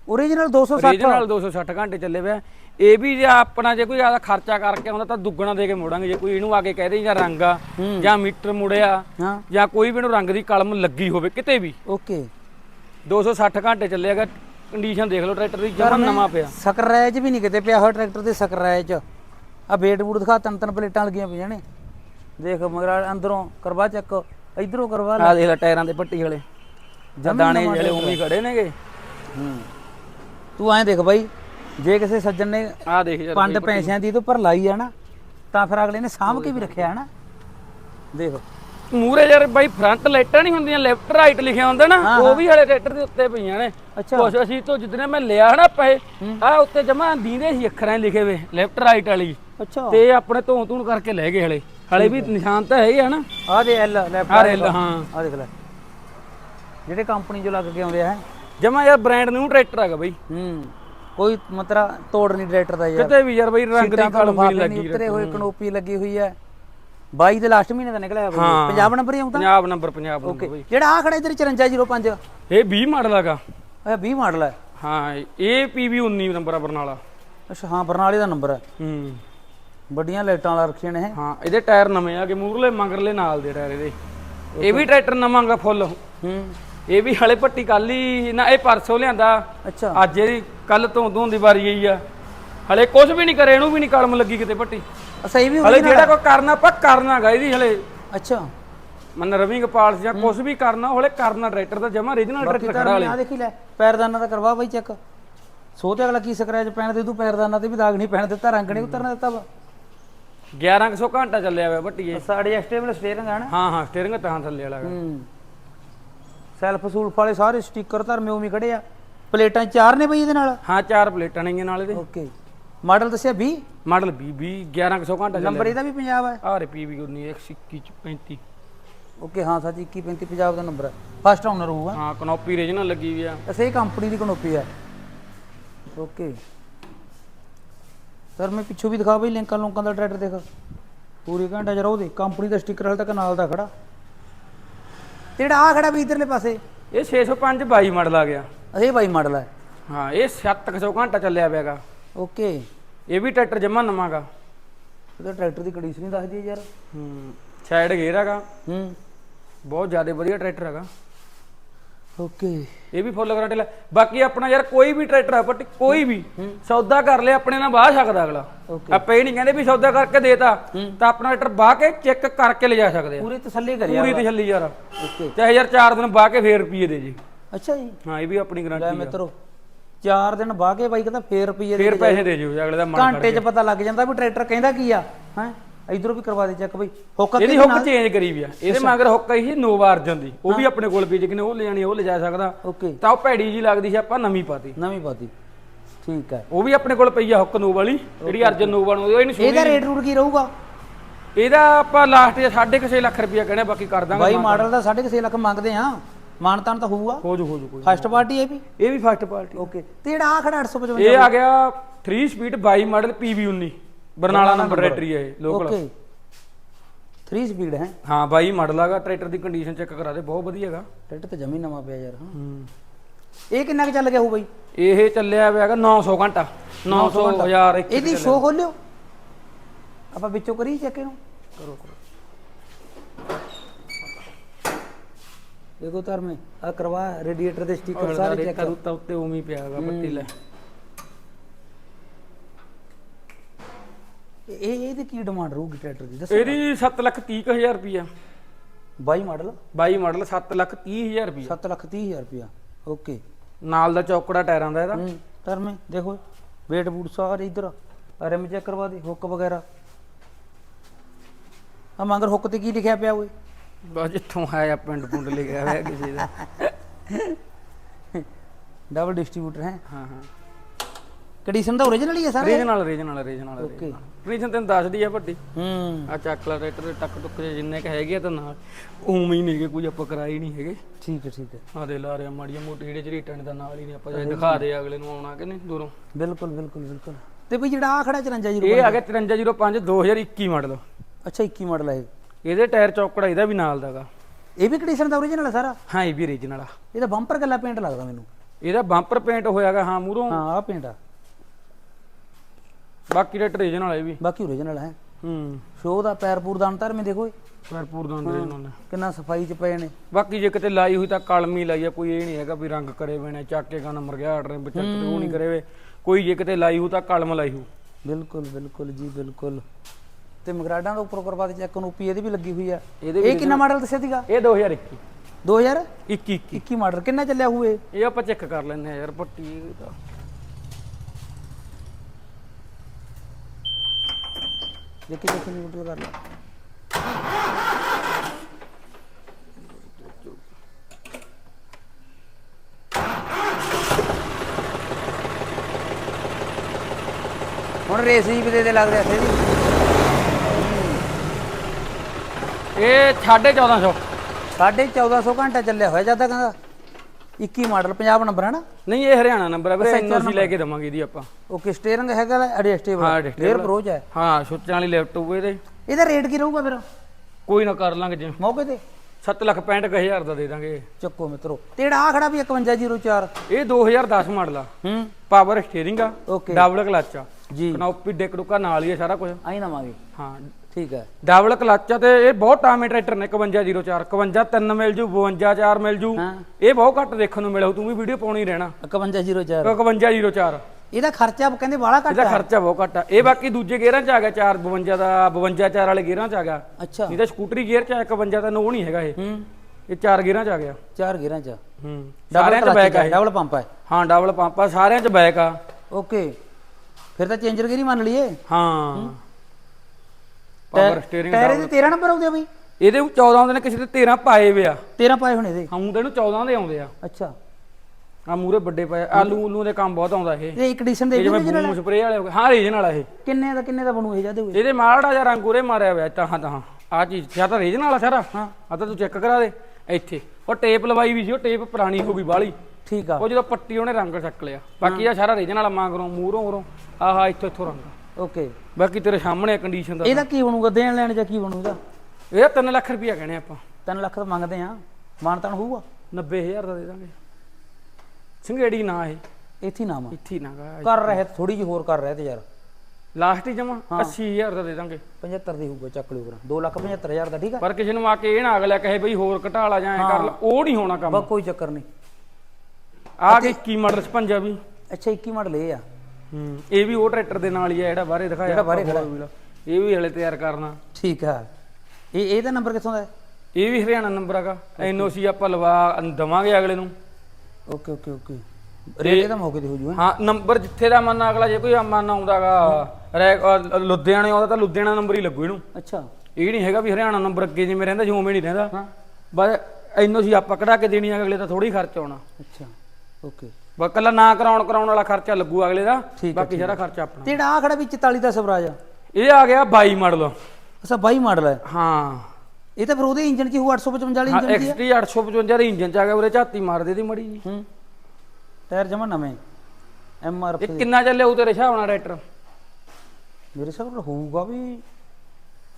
ਓਰੀਜਨਲ 260 ਓਰੀਜਨਲ 260 ਘੰਟੇ ਚੱਲੇ ਪਿਆ। ਇਹ ਵੀ ਜੇ ਆਪਣਾ ਜੇ ਕੋਈ ਜ਼ਿਆਦਾ ਖਰਚਾ ਕਰਕੇ ਆਉਂਦਾ ਤਾਂ ਦੁੱਗਣਾ ਦੇ ਕੇ ਮੋੜਾਂਗੇ। ਜੇ ਕੋਈ ਇਹਨੂੰ ਆ ਕੇ ਕਹਿ ਦੇ ਜਾਂ ਰੰਗ ਆ ਜਾਂ ਮੀਟਰ ਮੁੜਿਆ ਜਾਂ ਕੋਈ ਵੀ ਇਹਨੂੰ ਰੰਗ ਦੀ ਕਲਮ ਲੱਗੀ ਹੋਵੇ ਕਿਤੇ ਵੀ। ਓਕੇ। 260 ਘੰਟੇ ਚੱਲੇਗਾ ਕੰਡੀਸ਼ਨ ਦੇਖ ਲਓ ਟਰੈਕਟਰ ਦੀ ਜਮਾ ਨਵਾਂ ਪਿਆ। ਸਕਰੈਚ ਵੀ ਨਹੀਂ ਕਿਤੇ ਪਿਆ ਹੋਇਆ ਟਰੈਕਟਰ ਦੇ ਸਕਰੈਚ। ਆ ਬੇਟ ਬੂਟ ਦਿਖਾ ਤਿੰਨ ਤਿੰਨ ਪਲੇਟਾਂ ਲੱਗੀਆਂ ਪਈਆਂ ਨੇ। ਦੇਖ ਮਗਰ ਅੰਦਰੋਂ ਕਰਵਾ ਚੱਕ ਇਧਰੋਂ ਕਰਵਾ ਲੈ। ਆ ਦੇਖ ਲੈ ਟਾਇਰਾਂ ਦੇ ਪੱਟੀ ਵਾਲੇ। ਜਾਂ ਦਾਣੇ ਜਿਹੜੇ ਉਵੇਂ ਖੜੇ ਨੇਗੇ। ਹੂੰ। ਤੂੰ ਐਂ ਦੇਖ ਬਾਈ ਜੇ ਕਿਸੇ ਸੱਜਣ ਨੇ ਆ ਦੇਖ ਯਾਰ ਪੰਡ ਪੈਸਿਆਂ ਦੀ ਤੋਂ ਪਰ ਲਾਈ ਆ ਨਾ ਤਾਂ ਫਿਰ ਅਗਲੇ ਨੇ ਸਾਂਭ ਕੇ ਵੀ ਰੱਖਿਆ ਹੈ ਨਾ। ਦੇਖ। ਮੂਰੇ ਯਾਰ ਬਾਈ ਫਰੰਟ ਲਾਈਟਾਂ ਨਹੀਂ ਹੁੰਦੀਆਂ ਲੈਫਟ ਰਾਈਟ ਲਿਖਿਆ ਹੁੰਦਾ ਨਾ ਉਹ ਵੀ ਹਲੇ ਟਰੈਕਟਰ ਦੇ ਉੱਤੇ ਪਈਆਂ ਨੇ। ਅੱਛਾ। ਕੁਛ ਅਸੀਂ ਤੋਂ ਜਿੱਦਨੇ ਮੈਂ ਲਿਆ ਹਨਾ ਪੈਸੇ ਆ ਉੱਤੇ ਜਮਾ ਦੀਂਦੇ ਸੀ ਅੱਖਰਾਂ ਲਿਖੇ ਵੇ ਲੈਫਟ ਰਾਈਟ ਵਾਲੀ। ਅੱਛਾ। ਤੇ ਆਪਣੇ ਧੋਂ ਧੂਣ ਕਰਕੇ ਲੈ ਗਏ ਹਲੇ। ਹਲੇ ਵੀ ਨਿਸ਼ਾਨ ਤਾਂ ਹੈ ਹੀ ਆ ਨਾ। ਆ ਦੇ ਐਲ ਲੈਫਟ ਆ ਰੇਲ ਹਾਂ। ਆ ਦੇਖ ਲੈ। ਜਿਹੜੇ ਕੰਪਨੀ ਚੋਂ ਲੱਗ ਕੇ ਆਉਂਦੇ ਆ ਜਮਾ ਯਾਰ ਬ੍ਰਾਂਡ ਨਿਊ ਟਰੈਕਟਰ ਹੈਗਾ ਬਈ। ਹੂੰ ਕੋਈ ਮਤਲਬ ਤੋੜ ਨਹੀਂ ਡਾਇਰੈਕਟਰ ਦਾ ਯਾਰ। ਕਿਤੇ ਵੀ ਯਾਰ ਬਈ ਰੰਗ ਦੀ ਕਲਮ ਲੱਗੀ ਉਤਰੇ ਹੋਏ ਕਨੋਪੀ ਲੱਗੀ ਹੋਈ ਹੈ। 22 ਦੇ ਲਾਸਟ ਮਹੀਨੇ ਦਾ ਨਿਕਲਿਆ ਹੋਇਆ ਹਾਂ। ਪੰਜਾਬ ਨੰਬਰ ਹੀ ਆਉਂਦਾ ਪੰਜਾਬ ਨੰਬਰ ਪੰਜਾਬ ਨੰਬਰ ਬਈ। ਜਿਹੜਾ ਆ ਖੜਾ ਇਧਰ 5405 ਇਹ 20 ਮਾਡਲ ਹੈਗਾ। ਇਹ 20 ਮਾਡਲ ਹੈ। ਹਾਂ ਇਹ ਪੀਵੀ 19 ਨੰਬਰ ਆ ਬਰਨਾਲਾ। ਅੱਛਾ ਹਾਂ ਬਰਨਾਲੇ ਦਾ ਨੰਬਰ ਹੈ। ਹੂੰ। ਵੱਡੀਆਂ ਲਾਈਟਾਂ ਵਾਲਾ ਰੱਖੀਆਂ ਨੇ ਇਹ। ਹਾਂ ਇਹਦੇ ਟਾਇਰ ਨਵੇਂ ਆ ਕਿ ਮੂਰਲੇ ਮਗਰਲੇ ਨਾਲ ਦੇ ਟਾਇਰ ਇਹਦੇ। ਇਹ ਵੀ ਟਰੈਕਟਰ ਨਵਾਂਗਾ ਫੁੱਲ। ਹੂੰ। ਇਹ ਵੀ ਹਲੇ ਪੱਟੀ ਕੱਲ ਹੀ ਨਾ ਇਹ ਪਰਸੋਂ ਲਿਆਂਦਾ। ਅੱਛਾ। ਅੱਜ ਇਹਦੀ ਕੱਲ ਤੋਂ ਧੋਣ ਦੀ ਵਾਰੀ ਆਈ ਆ। ਹਲੇ ਕੁਝ ਵੀ ਨਹੀਂ ਕਰੇ ਇਹਨੂੰ ਵੀ ਨਹੀਂ ਕਲਮ ਲੱਗੀ ਕਿਤੇ ਪੱਟੀ। ਅੱਛਾ ਇਹ ਵੀ ਹਲੇ ਜਿਹੜਾ ਕੋਈ ਕਰਨਾ ਆਪਾਂ ਕਰਨਾਗਾ ਇਹਦੀ ਹਲੇ। ਅੱਛਾ। ਮਨ ਰਵਿੰਗ ਪਾਲਸ ਜਾਂ ਕੁਝ ਵੀ ਕਰਨਾ ਹਲੇ ਕਰਨਾ ਟਰੈਕਟਰ ਦਾ ਜਮਾ ਰੀਜਨਲ ਟਰੈਕਟਰ ਖੜਾ ਹਲੇ। ਆ ਦੇਖੀ ਲੈ ਪੈਰਦਾਨਾ ਤਾਂ ਕਰਵਾ ਬਾਈ ਚੈੱਕ। ਸੋ ਤੇ ਅਗਲਾ ਕੀ ਸਕਰੈਚ ਪੈਣ ਦੇ ਤੂੰ ਪੈਰਦਾਨਾ ਤੇ ਵੀ ਦਾਗ ਨਹੀਂ ਪੈਣ ਦਿੱਤਾ ਰੰਗ ਨਹੀਂ ਉਤਰਨ ਦਿੱਤਾ ਵਾ। 1100 ਘੰਟਾ ਚੱਲਿਆ ਹੋਇਆ ਇਹ ਸਾਡੇ ਸਟੇਬਲ ਸਟੀਅਰਿੰਗ ਨਾ। ਹਾਂ ਹਾਂ ਸਟੀਅਰਿੰਗ ਤਾਂ ਥੱਲੇ ਵਾਲਾ ਹੈਗਾ। ਹੂੰ। ਸੈਲਫ ਸੂਲਫ ਵਾਲੇ ਸਾਰੇ ਸਟicker ਧਰਮੇ ਉਵੇਂ ਖੜੇ ਆ। ਪਲੇਟਾਂ ਚਾਰ ਨੇ ਬਈ ਇਹਦੇ ਨਾਲ? ਹਾਂ ਚਾਰ ਪਲੇਟਾਂ ਨੇ ਨਾਲ ਇਹਦੇ। ਓਕੇ ਮਾਡਲ ਦੱਸਿਆ 20 ਮਾਡਲ 20 20 1100 ਘੰਟਾ ਚੱਲਿਆ। ਨੰਬਰ ਇਹਦਾ ਵੀ ਪੰਜਾਬ ਹੈ ਆ ਰੇ ਪੀਵੀ 19 121 35 ਓਕੇ ਹਾਂ ਸੱਚ 21 35 ਪੰਜਾਬ ਦਾ ਨੰਬਰ ਹੈ ਫਸਟ ਓਨਰ ਹੋਊਗਾ। ਹਾਂ ਕਨੋਪੀ ਰੀਜਨਲ ਲੱਗੀ ਵੀ ਆ। ਅਸੇ ਕੰਪਨੀ ਦੀ ਕਨੋਪੀ ਹੈ ਓਕੇ ਸਰ ਮੈਂ ਪਿੱਛੋਂ ਵੀ ਦਿਖਾ ਬਈ ਲਿੰਕਾਂ ਲੋਕਾਂ ਦਾ ਟਰੈਕਟਰ ਦੇਖ। ਪੂਰੀ ਘੰਟਾ ਜਰਾ ਉਹਦੇ ਕੰਪਨੀ ਦਾ ਸਟicker ਹਾਲੇ ਤੱਕ ਨਾਲ ਦਾ ਖੜਾ। ਤੇ ਜਿਹੜਾ ਆ ਖੜਾ ਵੀ ਇਧਰਲੇ ਪਾਸੇ। ਇਹ 605 22 ਮਾਡਲ ਆ ਗਿਆ। ਇਹ ਬਾਈ ਮਾਡਲ ਹੈ ਹਾਂ ਇਹ 700 ਘੰਟਾ ਚੱਲਿਆ ਪਿਆਗਾ ਓਕੇ। ਇਹ ਵੀ ਟਰੈਕਟਰ ਜਮਾ ਨਵਾਂਗਾ ਇਹਦਾ ਟਰੈਕਟਰ ਦੀ ਕੰਡੀਸ਼ਨ ਹੀ ਦੱਸਦੀ ਹੈ ਯਾਰ। ਹੂੰ ਸਾਈਡ ਗੇਅਰ ਹੈਗਾ। ਹੂੰ। ਬਹੁਤ ਜ਼ਿਆਦਾ ਵਧੀਆ ਟਰੈਕਟਰ ਹੈਗਾ। ਓਕੇ। ਇਹ ਵੀ ਫੁੱਲ ਗਰੰਟੀ ਲੈ। ਬਾਕੀ ਆਪਣਾ ਯਾਰ ਕੋਈ ਵੀ ਟਰੈਕਟਰ ਆ ਬਟ ਕੋਈ ਵੀ ਸੌਦਾ ਕਰ ਲਿਆ ਆਪਣੇ ਨਾਲ ਬਾਹ ਸਕਦਾ ਅਗਲਾ। ਆਪਾਂ ਇਹ ਨਹੀਂ ਕਹਿੰਦੇ ਵੀ ਸੌਦਾ ਕਰਕੇ ਦੇਤਾ ਤਾਂ ਆਪਣਾ ਟਰੈਕਟਰ ਬਾਹ ਕੇ ਚੈੱਕ ਕਰਕੇ ਲਿਜਾ ਸਕਦੇ ਆ। ਪੂਰੀ ਤਸੱਲੀ ਕਰਿਆ ਪੂਰੀ ਤਸੱਲੀ ਯਾਰ। ਓਕੇ। ਚਾਹੇ ਯਾਰ 4 ਦਿਨ ਬਾਹ ਕੇ ਫੇਰ ਰੁਪਏ ਦੇ ਜੀ। ਅੱਛਾ ਜੀ। ਹਾਂ ਇਹ ਵੀ ਆਪਣੀ ਗਰੰਟੀ ਆ। ਮਿੱਤਰੋ 4 ਦਿਨ ਬਾਅਦ ਕੇ ਬਾਈ ਕਹਿੰਦਾ ਫੇਰ ਰੁਪਈਏ ਦੇ ਫੇਰ ਪੈਸੇ ਦੇ। ਜਿਓ ਅਗਲੇ ਦਾ ਮਨ ਘੰਟੇ 'ਚ ਪਤਾ ਲੱਗ ਜਾਂਦਾ ਵੀ ਟਰੈਕਟਰ ਕਹਿੰਦਾ ਕੀ ਆ ਹੈ? ਇਧਰੋਂ ਵੀ ਕਰਵਾ ਦੇ ਚੈੱਕ ਬਈ। ਹੁੱਕ ਇਹਦੀ ਹੁੱਕ ਚੇਂਜ ਕਰੀ ਵੀ ਆ। ਇਹਦੇ ਮਗਰ ਹੁੱਕ ਆਈ ਸੀ ਨੋਵਾ ਅਰਜਨ ਦੀ। ਉਹ ਵੀ ਆਪਣੇ ਕੋਲ ਪਈ ਜੇ ਉਹ ਲੈ ਜਾਣੀ ਉਹ ਲੈ ਜਾ ਸਕਦਾ। ਓਕੇ। ਤਾਂ ਉਹ ਭੈੜੀ ਜੀ ਲੱਗਦੀ ਸੀ ਆਪਾਂ ਨਵੀਂ ਪਾਤੀ। ਨਵੀਂ ਪਾਤੀ। ਠੀਕ ਹੈ। ਉਹ ਵੀ ਆਪਣੇ ਕੋਲ ਪਈ ਆ ਹੁੱਕ ਨੋਵ ਵਾਲੀ ਜਿਹੜੀ ਅਰਜਨ ਨੋਵਾ ਨੂੰ ਇਹਨੂੰ ਇਹਦਾ ਰੇਟ ਰੂਟ ਕੀ ਰਹੂਗਾ? ਇਹਦਾ ਆਪਾਂ ਲਾਸਟ 6.5 ਲੱਖ ਰੁਪਇਆ ਕਹਿੰਦੇ ਬਾਕੀ ਕਰ ਦਾਂਗੇ ਬਾਈ ਮਾਡਲ ਦਾ 6.5 ਲੱਖ ਮੰਗਦੇ ਆ ਮਾਨਤਾਨ ਤਾਂ ਹੋਊਗਾ। ਹੋ ਜੂ ਹੋ ਜੂ ਫਸਟ ਪਾਰਟੀ ਇਹ ਵੀ? ਇਹ ਵੀ ਫਸਟ ਪਾਰਟੀ ਓਕੇ। ਤੇ ਜਿਹੜਾ ਆ ਖੜਾ 855 ਇਹ ਆ ਗਿਆ 3 speed 22 model PV19 Barnala number ਰੈਟਰੀ ਹੈ ਇਹ ਲੋਕਲ। ਓਕੇ 3 ਸਪੀਡ ਹੈ। ਹਾਂ 22 ਮਾਡਲ ਆਗਾ ਟਰੈਕਟਰ ਦੀ ਕੰਡੀਸ਼ਨ ਚੈੱਕ ਕਰਾ ਦੇ ਬਹੁਤ ਵਧੀਆ ਹੈਗਾ ਟਰੈਕਟਰ ਤੇ ਜਮੀ ਨਵਾਂ ਪਿਆ ਯਾਰ ਹਾਂ। ਇਹ ਕਿੰਨਾ ਕੁ ਚੱਲ ਗਿਆ ਹੋਊ ਬਾਈ? ਇਹ ਚੱਲਿਆ ਹੋਇਆ ਹੈਗਾ 900 ਘੰਟਾ। 900 ਹਜ਼ਾਰ ਇੱਕ ਇਹਦੀ ਸ਼ੋ ਖੋਲਿਓ। ਆਪਾਂ ਵਿੱਚੋਂ ਕਰੀ ਚੈੱਕ ਇਹਨੂੰ। ਕਰੋ ਕਰੋ। ਦੇਖੋ ਧਰਮੇ ਆ ਕਰਵਾ ਰੇਡੀਏਟਰ ਦੇ ਸਟicker ਸਾਰੇ ਚੈੱਕ ਕਰੂ। ਤਾਂ ਉੱਤੇ ਹੀ ਪਿਆ ਹੈਗਾ ਪੱਟੀ ਲੈ। ਇਹ ਇਹਦੀ ਕੀ ਡਿਮਾਂਡ ਰਹੂਗੀ ਟਰੈਕਟਰ ਦੀ? ਦੱਸੋ ਇਹਦੀ 7 ਲੱਖ 30 ਹਜ਼ਾਰ ਰੁਪਇਆ 22 ਮਾਡਲ 22 ਮਾਡਲ 7 ਲੱਖ 30 ਹਜ਼ਾਰ ਰੁਪਇਆ 7 ਲੱਖ 30 ਹਜ਼ਾਰ ਰੁਪਇਆ ਓਕੇ। ਨਾਲ ਦਾ ਚੌਕੜਾ ਟਾਇਰਾਂ ਦਾ ਇਹਦਾ। ਟਰਮੇ ਦੇਖੋ ਵੇਟ ਬੂਟ ਸਾਰੇ ਇਧਰ ਰਿਮ ਚੈੱਕ ਕਰਵਾ ਦੇ ਹੁੱਕ ਵਗੈਰਾ। ਆ ਮੰਗਰ ਹੁੱਕ ਤੇ ਕੀ ਲਿਖਿਆ ਪਿਆ ਓਏ? ਬਸ ਜਿੱਥੋਂ ਆਇਆ ਪਿੰਡ ਪੁੰਡ ਲਿਖਿਆ ਹੋਇਆ ਕਿਸੇ ਦਾ। ਡਬਲ ਡਿਸਟ੍ਰੀਬਿਊਟਰ ਹੈ। ਹਾਂ ਹਾਂ। ਕੰਡੀਸ਼ਨ ਤਾਂ ਓਰੀਜਨਲ ਹੀ ਹੈ ਸਾਰੇ? Regional regional regional Okay. Reason ਤੈਨੂੰ ਦੱਸਦੀ ਆ ਵੱਡੀ। ਹੂੰ। ਆ ਚੱਕ ਲਾ ਟਰੈਕਟਰ ਦੇ ਟੱਕ ਟੁੱਕ ਜਿਹੇ ਜਿੰਨੇ ਕ ਹੈਗੇ ਆ ਤਾਂ ਨਾਲ। ਉਵੇਂ ਹੀ ਨਹੀਂਗੇ ਕੋਈ ਆਪਾਂ ਕਰਾਈ ਨਹੀਂ ਹੈਗੇ। ਠੀਕ ਹੈ ਠੀਕ ਹੈ। ਆ ਦੇ ਲਾ ਰਿਆ ਮਾੜੀਆਂ ਮੋਟੀ ਜਿਹੜੇ ਝਰੀਟਾਂ ਨੇ ਤਾਂ ਨਾਲ ਹੀ ਨੇ ਆਪਾਂ ਜੇ ਦਿਖਾ ਦੇ ਅਗਲੇ ਨੂੰ ਆਉਣਾ ਕਿ ਨਹੀਂ ਦੂਰੋਂ। ਬਿਲਕੁਲ ਬਿਲਕੁਲ ਬਿਲਕੁਲ। ਤੇ ਵੀ ਜਿਹੜਾ ਆ ਖੜਾ 54 ਇਹ ਆ ਗਿਆ 5305 2021 ਮਾਡਲ ਅੱਛਾ 21 ਮਾਡਲ ਹੈ ਇਹ। ਇਹਦੇ ਟਾਇਰ ਚੌਕੜਾ ਇਹਦਾ ਵੀ ਨਾਲ ਦਾਗਾ ਇਹ ਵੀ ਕੰਡੀਸ਼ਨ ਦਾ ਓਰੀਜਨਲ ਹੈ ਸਾਰਾ? ਹਾਂ ਇਹ ਵੀ ਰੀਜਨਲ ਆ। ਇਹਦਾ ਬੰਪਰ ਗੱਲਾ ਪੇਂਟ ਲੱਗਦਾ ਮੈਨੂੰ। ਇਹਦਾ ਬੰਪਰ ਪੇਂਟ ਹੋਇਆਗਾ ਹਾਂ ਮੂਰੋਂ ਹਾਂ ਆ ਪੇਂਟ ਆ। ਬਾਕੀ ਰੇਟ ਰੀਜਨਲ ਆ ਇਹ ਵੀ। ਬਾਕੀ ਓਰੀਜਨਲ ਹੈ। ਹੂੰ। ਸ਼ੋਅ ਦਾ ਪੈਰ ਪੂਰ ਦਾ ਅੰਤਰ ਮੈਂ ਦੇਖੋ ਇਹ, ਭਰਪੂਰ ਦਾ ਰੀਜਨਲ ਨੇ। ਕਿੰਨਾ ਸਫ਼ਾਈ ਚ ਪਏ ਨੇ। ਬਾਕੀ ਜੇ ਕਿਤੇ ਲਾਈ ਹੋਈ ਤਾਂ ਕਲਮੀ ਲਾਈ ਆ ਕੋਈ ਇਹ ਨਹੀਂ ਹੈਗਾ ਵੀ ਰੰਗ ਕਰੇ ਨੇ ਚੱਕ ਕੇ ਗਾ ਨੰਬਰ ਗਿਆ ਆਰਡਰ ਵਿੱਚ ਚੱਕ ਕੇ ਉਹ ਨਹੀਂ ਕਰੇ ਕੋਈ ਜੇ ਕਿਤੇ ਲਾਈ ਹੋ ਤਾਂ ਕਲਮ ਲਾਈ ਹੋ ਬਿਲਕੁਲ ਬਿਲਕੁਲ ਜੀ ਬਿਲਕੁਲ। ਤੇ ਮਗਰਾਡਾਂ ਦਾ ਉੱਪਰ ਕਰਵਾ ਦੇ ਚੈੱਕ ਨੂੰ ਪੀ ਇਹਦੀ ਵੀ ਲੱਗੀ ਹੋਈ ਆ। ਇਹਦੇ ਵੀ ਇਹ ਕਿੰਨਾ ਮਾਡਲ ਦੱਸਿਆ ਸੀਗਾ? ਇਹ 2021 2021 21 21 ਮਾਡਲ ਕਿੰਨਾ ਚੱਲਿਆ ਹੋਏ ਇਹ? ਆਪਾਂ ਚੈੱਕ ਕਰ ਲੈਂਦੇ ਆ ਯਾਰ ਪੱਟੀ ਦਾ ਦੇਖੀ ਦੇਖੀ ਨਿਊਟਰਲ ਕਰ ਲੈ। ਹੁਣ ਰੇਸ ਜੀ ਵੀ ਦੇ ਦੇ ਲੱਗਦੇ ਇੱਥੇ ਜੀ ਇਹ 1450 ਸਾਢੇ 1400 ਘੰਟਾ ਚੱਲਿਆ ਹੋਇਆ ਜਦ ਤੱਕ ਕਹਿੰਦਾ। 21 ਮਾਡਲ ਪੰਜਾਬ ਨੰਬਰ ਹੈ ਨਾ? ਨਹੀਂ ਇਹ ਹਰਿਆਣਾ ਨੰਬਰ ਹੈ ਵੀਰੇ ਐਨਓਸੀ ਲੈ ਕੇ ਦਵਾਂਗੇ ਇਹਦੀ ਆਪਾਂ। ਓਕੇ ਸਟੀਅਰਿੰਗ ਹੈਗਾ ਹਾਂ, ਐਡਜਸਟੇਬਲ adjustable। ਰੇਅਰ ਅਪਰੋਚ ਹੈ। ਹਾਂ ਸੁੱਚਾਂ ਵਾਲੀ ਲੈਪਟਾਪ ਇਹਦੇ। ਇਹਦਾ ਰੇਟ ਕੀ ਰਹੂਗਾ ਫਿਰ? ਕੋਈ ਨਾ ਕਰ ਲਾਂਗੇ ਜੀ ਮੌਕੇ ਤੇ? 7 ਲੱਖ 65000 ਦਾ ਦੇ ਦਾਂਗੇ। ਚੱਕੋ ਮਿੱਤਰੋ ਤੇ ਜਿਹੜਾ ਆ ਖੜਾ ਵੀ 5104 ਇਹ 2010 ਮਾਡਲ ਆ। ਹੂੰ। ਪਾਵਰ ਸਟੀਅਰਿੰਗ ਆ ਓਕੇ। ਡਬਲ ਕਲਚ ਆ। ਜੀ। ਕਨੋਪੀ ਡੈਕ ਡੁੱਕਾ ਨਾਲ ਹੀ ਆ ਸਾਰਾ ਕੁਝ ਆਈ ਨਵਾਂਗੇ। ਹਾਂ ਠੀਕ ਹੈ। ਡਬਲ ਕਲਚ ਆ ਤੇ ਇਹ ਬਹੁਤ ਟਾਮੇ ਟਰੈਕਟਰ ਨੇ 5104 51 3 ਮਿਲ ਜੂ 52 4 ਮਿਲ ਜੂ। ਹਾਂ। ਇਹ ਬਹੁਤ ਘੱਟ ਦੇਖਣ ਨੂੰ ਮਿਲੂ ਤੂੰ ਵੀ ਵੀਡੀਓ ਪਾਉਣੀ ਰਹਿਣਾ। 5104 5104 ਇਹਦਾ ਖਰਚਾ ਕਹਿੰਦੇ ਬਾਹਲਾ ਘੱਟ ਇਹਦਾ ਖਰਚਾ ਬਹੁਤ ਘੱਟ ਆ। ਇਹ ਬਾਕੀ ਦੂਜੇ ਗੇਅਰਾਂ ਚ ਆ ਗਿਆ 4 52 ਦਾ 52 4 ਵਾਲੇ ਗੇਅਰਾਂ ਚ ਆ ਗਿਆ। ਅੱਛਾ। ਨਹੀਂ ਤਾਂ ਸਕੂਟਰੀ ਗੇਅਰ ਚ ਆ 51 ਤਾਂ ਨੋ ਨਹੀਂ ਹੈਗਾ ਇਹ। ਹੂੰ। ਇਹ ਚਾਰ ਗੇਅਰਾਂ ਚ ਆ ਗਿਆ। ਚਾਰ ਗੇਰਾਂ ਚ। ਹੂੰ। ਡਬਲ ਸਾਰਿਆਂ ਚ ਬੈਕ ਆ ਇਹ। ਡਬਲ ਪੰਪ ਹੈ। ਹਾਂ ਡਬਲ ਪੰਪ ਆ ਸਾਰਿਆਂ ਚ ਬੈਕ ਆ। ਓਕੇ ਫਿਰ ਤਾਂ ਚੇਂਜਰ ਗੇਰੀ ਮੰਨ ਲਈਏ। ਹਾਂ। ਪਾਵਰ ਟਾਇਰ ਇਹਦੇ 13 ਨੰਬਰ ਆਉਂਦੇ ਆ ਬਈ। ਇਹਦੇ ਵਿੱਚ 14 ਆਉਂਦੇ ਨੇ ਕਿਸੇ ਦੇ 13 ਪਾਏ ਵੇ ਆ। 13 ਪਾਏ ਹੋਣੇ ਇਹਦੇ ਹਾਂ ਉਹਦੇ ਨੂੰ 14 ਦੇ ਆਉਂਦੇ ਆ। ਅੱਛਾ। ਆ ਮੂਰੇ ਵੱਡੇ ਪਏ ਆ। ਆਲੂ ਉਲੂ ਦੇ ਕੰਮ ਬਹੁਤ ਆਉਂਦਾ ਇਹ। ਇਹ ਇੱਕ ਐਡੀਸ਼ਨ ਦੇ ਜਿਵੇਂ ਬੂਮ ਸਪਰੇ ਵਾਲੇ ਹੋ ਗਏ। ਹਾਂ ਰੀਜਨ ਵਾਲਾ ਇਹ। ਕਿੰਨੇ ਦਾ ਕਿੰਨੇ ਦਾ ਬਣੂ ਇਹ ਜਾਦੇ ਹੋਏ ਇਹਦੇ ਮਾੜਾ ਜਿਹਾ ਰੰਗ ਉਰੇ ਮਾਰਿਆ ਹੋਇਆ ਤਾਂ ਤਾਂ ਆ ਚੀਜ਼। ਜਾਂ ਤਾਂ ਰੀਜਨ ਵਾਲਾ ਸਾਰਾ। ਹਾਂ। ਆ ਤਾਂ ਤੂੰ ਚੈੱਕ ਕਰਾ ਦੇ। ਇੱਥੇ। ਉਹ ਟੇਪ ਲਵਾਈ ਵੀ ਸੀ ਉਹ ਟੇਪ ਪੁਰਾਣੀ ਹੋ ਗਈ ਬਾਹਲੀ ਠੀਕ ਆ। ਉਹ ਜਦੋਂ ਪੱਟੀ ਉਹਨੇ ਰੰਗ ਚੱਕ ਲਿਆ। ਬਾਕੀ ਆ ਸਾਰਾ ਰੀਜਨ ਵਾਲਾ ਮੰਗਰੋਂ ਮੂਹਰੋਂ ਉਰੋਂ ਆਹਾ ਇੱਥੋਂ ਇੱਥੋਂ ਰੰਗ। ਓਕੇ। ਬਾਕੀ ਤੇਰੇ ਸਾਹਮਣੇ ਕੰਡੀਸ਼ਨ ਦਾ। ਇਹਦਾ ਕੀ ਬਣੂਗਾ? ਦੇਣ ਲੈਣ ਜਾਂ ਕੀ ਬਣੂ ਇਹਦਾ? ਇਹ 3 ਲੱਖ ਰੁਪਇਆ ਕਹਿੰਦੇ ਆਪਾਂ। 3 ਲੱਖ ਤਾਂ ਮੰਗਦੇ ਆ। ਮਾਨਤਾਨ ਹੋਊਗਾ। 90000 ਦਾ ਦੇ ਦਾਂਗੇ। ਸੰਘੇੜੀ ਨਾ ਇਹ। ਇੱਥੇ ਹੀ ਨਾਮ ਆ ਇੱਥੇ ਨਾ ਕਰ ਰਹੇ ਥੋੜੀ ਜਿਹੀ ਹੋਰ ਕਰ ਰਹੇ ਤੇ ਯਾਰ। ਲਾਸਟ ਹੀ ਜਮਾ 80000 ਦਾ ਦੇ ਦਾਂਗੇ। 75 ਦੀ ਹੋਊਗਾ ਚੱਕ ਲਿਓ ਕਰਾਂ 2 ਲੱਖ 75000 ਦਾ ਠੀਕ ਆ? ਪਰ ਕਿਸੇ ਨੂੰ ਆ ਕੇ ਇਹ ਨਾ ਅਗਲਾ ਕਹੇ ਬਈ ਹੋਰ ਘਟਾ ਲਾ ਜਾਂ ਐਂ ਕਰ ਲਾ ਉਹ ਨਹੀਂ ਹੋਣਾ ਕੰਮ। ਬਸ ਕੋਈ ਚੱਕਰ ਨਹੀਂ। ਆ ਕੇ ਕੀ ਮਾਡਲ 56 ਵੀ ਅੱਛਾ 21 ਮਾਡਲ ਇਹ ਆ। ਹੂੰ ਇਹ ਵੀ ਉਹ ਟਰੈਕਟਰ ਦੇ ਨਾਲ ਹੀ ਆ ਜਿਹੜਾ ਬਾਹਰੇ ਦਿਖਾਇਆ ਜਿਹੜਾ ਬਾਹਰੇ wheel। ਇਹ ਵੀ ਹਲੇ ਤਿਆਰ ਕਰਨਾ। ਠੀਕ ਆ। ਇਹ ਇਹਦਾ ਨੰਬਰ ਕਿੱਥੋਂ ਦਾ ਹੈ? ਇਹ ਵੀ ਹਰਿਆਣਾ ਨੰਬਰ ਹੈਗਾ। ਐਨਓਸੀ ਆਪਾਂ ਲਵਾ ਦਵਾਂਗੇ ਅਗਲੇ ਨੂੰ। Okay okay okay. ਰੇਟ ਇਹਦਾ ਮੌਕੇ ਤੇ ਹੋ ਜੂ ਹੈਂ? ਨੰਬਰ ਜਿੱਥੇ ਦਾ ਮੰਨ ਅਗਲਾ ਜੇ ਕੋਈ ਮੰਨ ਆਉਂਦਾਗਾ ਲੁਧਿਆਣੇ ਆਉਂਦਾ ਤਾਂ ਲੁਧਿਆਣਾ ਨੰਬਰ ਹੀ ਲੱਗੂ ਇਹਨੂੰ। ਅੱਛਾ। ਇਹ ਨਹੀਂ ਹੈਗਾ ਵੀ ਹਰਿਆਣਾ ਨੰਬਰ ਅੱਗੇ ਜਿਵੇਂ ਰਹਿੰਦਾ ਜਿਵੇਂ ਨਹੀਂ ਰਹਿੰਦਾ। ਹਾਂ। ਬਸ ਐਨਓਸੀ ਆਪਾਂ ਕਢਾ ਕੇ ਦੇਣੀ ਆ ਅਗਲੇ ਦਾ ਥੋੜੀ ਖਰਚ ਆਉਣਾ। ਅੱਛਾ। ਓਕੇ। ਬਸ ਕੱਲਾ ਨਾ ਕਰਾਉਣ ਕਰਾਉਣ ਵਾਲਾ ਖਰਚਾ ਲੱਗੂ ਅਗਲੇ ਦਾ ਠੀਕ ਬਾਕੀ ਸਾਰਾ ਖਰਚਾ ਆਪਣਾ। ਤੇ ਜਿਹੜਾ ਆ ਖੜਾ ਵੀ 44 ਦਾ ਸਵਰਾਜ ਆ? ਇਹ ਆ ਗਿਆ 22 ਮਾਡਲ। ਅੱਛਾ 22 ਮਾਡਲ ਹੈ? ਹਾਂ। ਇਹ ਤਾਂ ਫਿਰ ਉਹਦੇ ਇੰਜਨ 'ਚ ਹੀ 855 ਵਾਲੀ ਇੰਜਨ ਦੀ ਆ? XT 855 ਦੇ ਇੰਜਨ ਚ ਆ ਗਿਆ ਉਰੇ ਝਾਤੀ ਮਾਰਦੇ ਦੀ ਮੜੀ ਜੀ। ਹੂੰ। ਟਾਇਰ ਜਮਾ ਨਵੇਂ। ਐਮ ਆਰ ਇਹ ਕਿੰਨਾ ਚੱਲਿਆ ਉਹ ਤੇਰੇ ਹਿਸਾਬ ਨਾਲ ਟਰੈਕਟਰ? ਮੇਰੇ ਹਿਸਾਬ ਨਾਲ ਹੋਊਗਾ ਵੀ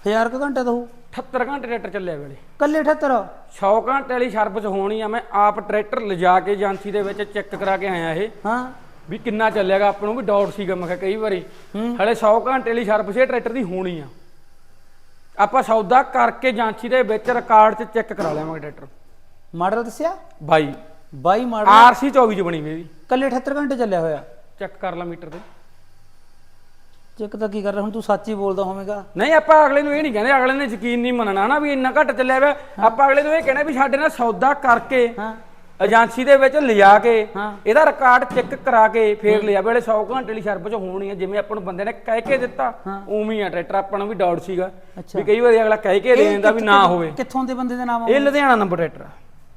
1000 ਕੁ ਘੰਟੇ ਦਾ ਹੋਊ। 78 ਘੰਟੇ ਟਰੈਕਟਰ ਚੱਲਿਆ ਵੇਲੇ। ਕੱਲੇ 78 100 ਘੰਟੇ ਵਾਲੀ ਸਰਵਿਸ ਹੋਣੀ ਆ ਮੈਂ ਆਪ ਟਰੈਕਟਰ ਲਿਜਾ ਕੇ ਏਜੰਸੀ ਦੇ ਵਿੱਚ ਚੈੱਕ ਕਰਾ ਕੇ ਆਇਆ ਇਹ। ਹਾਂ। ਵੀ ਕਿੰਨਾ ਚੱਲਿਆਗਾ ਆਪਾਂ ਨੂੰ ਵੀ ਡਾਊਟ ਸੀਗਾ ਮੈਂ ਕਿਹਾ ਕਈ ਵਾਰੀ। ਹਲੇ 100 ਘੰਟੇ ਲਈ ਸਰਵਿਸ ਇਹ ਟਰੈਕਟਰ ਦੀ ਹੋਣੀ ਆ। ਆਪਾਂ ਸੌਦਾ ਕਰਕੇ ਏਜੰਸੀ ਦੇ ਵਿੱਚ ਰਿਕਾਰਡ 'ਚ ਚੈੱਕ ਕਰਾ ਲਿਆਵਾਂਗੇ ਟਰੈਕਟਰ। ਮਾਡਲ ਦੱਸਿਆ? ਬਾਈ। 22 ਮਾਡਲ। ਆਰਸੀ 24 ਚ ਬਣੀ ਮੇਰੀ ਕੱਲੇ 78 ਘੰਟੇ ਚੱਲਿਆ ਹੋਇਆ। ਚੈੱਕ ਕਰ ਲਾ ਮੀਟਰ ਤੇ। ਚੈੱਕ ਤਾਂ ਕੀ ਕਰ ਰਿਹਾ? ਹੁਣ ਤੂੰ ਸੱਚ ਹੀ ਬੋਲਦਾ ਹੋਵੇਂਗਾ। ਨਹੀਂ ਆਪਾਂ ਅਗਲੇ ਨੂੰ ਇਹ ਨਹੀਂ ਕਹਿੰਦੇ ਅਗਲੇ ਨੇ ਯਕੀਨ ਨਹੀਂ ਮੰਨਣਾ ਨਾ ਵੀ ਇੰਨਾ ਘੱਟ ਚੱਲਿਆ ਹੋਇਆ ਆਪਾਂ ਅਗਲੇ ਨੂੰ ਇਹ ਕਹਿਣਾ ਵੀ ਸਾਡੇ ਨਾਲ ਸੌਦਾ ਕਰਕੇ ਹਾਂ। ਏਜੰਸੀ ਦੇ ਵਿੱਚ ਲਿਜਾ ਕੇ ਹਾਂ। ਇਹਦਾ ਰਿਕਾਰਡ ਚੈੱਕ ਕਰਾ ਕੇ ਫੇਰ ਲਿਆ। ਵੇਲੇ 100 ਘੰਟੇ ਲਈ ਸਰਵਿਸ ਹੋਣੀ ਹੈ ਜਿਵੇਂ ਆਪਾਂ ਨੂੰ ਬੰਦੇ ਨੇ ਕਹਿ ਕੇ ਦਿੱਤਾ ਉਵੇਂ ਹੀ ਆ ਟਰੈਕਟਰ ਆਪਾਂ ਨੂੰ ਵੀ ਡਾਊਟ ਸੀਗਾ। ਅੱਛਾ। ਵੀ ਕਈ ਵਾਰੀ ਅਗਲਾ ਕਹਿ ਕੇ ਦੇ ਦਿੰਦਾ ਵੀ ਨਾ ਹੋਵੇ। ਕਿੱਥੋਂ ਦੇ ਬੰਦੇ ਦੇ ਨਾਮ ਇਹ ਲੁਧਿਆਣਾ ਨੰਬਰ ਟਰੈਕਟਰ ਆ।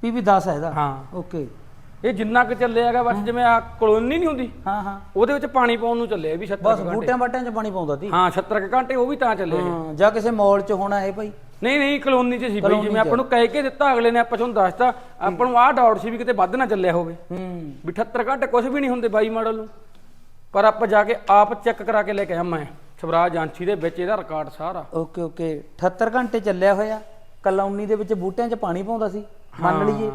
ਪੀਵੀ 10 ਹੈ ਇਹਦਾ? ਹਾਂ। ਓਕੇ। ਇਹ ਜਿੰਨਾ ਕੁ ਚੱਲਿਆ ਹੈਗਾ ਬਸ ਜਿਵੇਂ ਆ ਕਲੋਨੀ ਨਹੀਂ ਹੁੰਦੀ ਹਾਂ ਹਾਂ। ਉਹਦੇ ਵਿੱਚ ਪਾਣੀ ਪਾਉਣ ਨੂੰ ਚੱਲਿਆ ਇਹ ਵੀ 70 ਬਸ ਘੰਟੇ। ਬੂਟਿਆਂ ਬਾਟਿਆਂ 'ਚ ਪਾਣੀ ਪਾਉਂਦਾ ਸੀ ਹਾਂ 70 ਕੁ ਘੰਟੇ ਉਹ ਵੀ ਤਾਂ ਇਹ। ਹਾਂ ਜਾਂ ਕਿਸੇ ਮਾਲ 'ਚ ਹੋਣਾ ਹੈ ਭਾਈ। ਨਹੀਂ ਨਹੀਂ ਕਲੋਨੀ 'ਚ ਸੀ ਬਈ ਕਲੋਨੀ ਜਿਵੇਂ ਆਪਾਂ ਨੂੰ ਕਹਿ ਕੇ ਦਿੱਤਾ ਅਗਲੇ ਨੇ ਆਪਾਂ ਤੁਹਾਨੂੰ ਦੱਸਤਾ ਆਪਾਂ ਨੂੰ ਆਹ ਡਾਊਟ ਸੀ ਵੀ ਕਿਤੇ ਵੱਧ ਨਾ ਚੱਲਿਆ ਹੋਵੇ। ਹੂੰ। ਵੀ 78 ਘੰਟੇ ਕੁਝ ਵੀ ਨਹੀਂ ਹੁੰਦੇ ਬਾਈ ਮਾਡਲ ਨੂੰ। ਪਰ ਆਪਾਂ ਜਾ ਕੇ ਆਪ ਚੈੱਕ ਕਰਾ ਕੇ ਲੈ ਕੇ ਆਇਆ ਮੈਂ ਸਵਰਾਜ ਏਜੰਸੀ ਦੇ ਵਿੱਚ ਇਹਦਾ ਰਿਕਾਰਡ ਸਾਰਾ। Okay okay. 78 ਘੰਟੇ ਚੱਲਿਆ ਹੋਇਆ ਕਲੋਨੀ ਦੇ ਵਿੱਚ ਬੂਟਿਆਂ 'ਚ ਪਾਣੀ ਪਾਉਂਦਾ ਸੀ ਮੰਨ ਲਈਏ।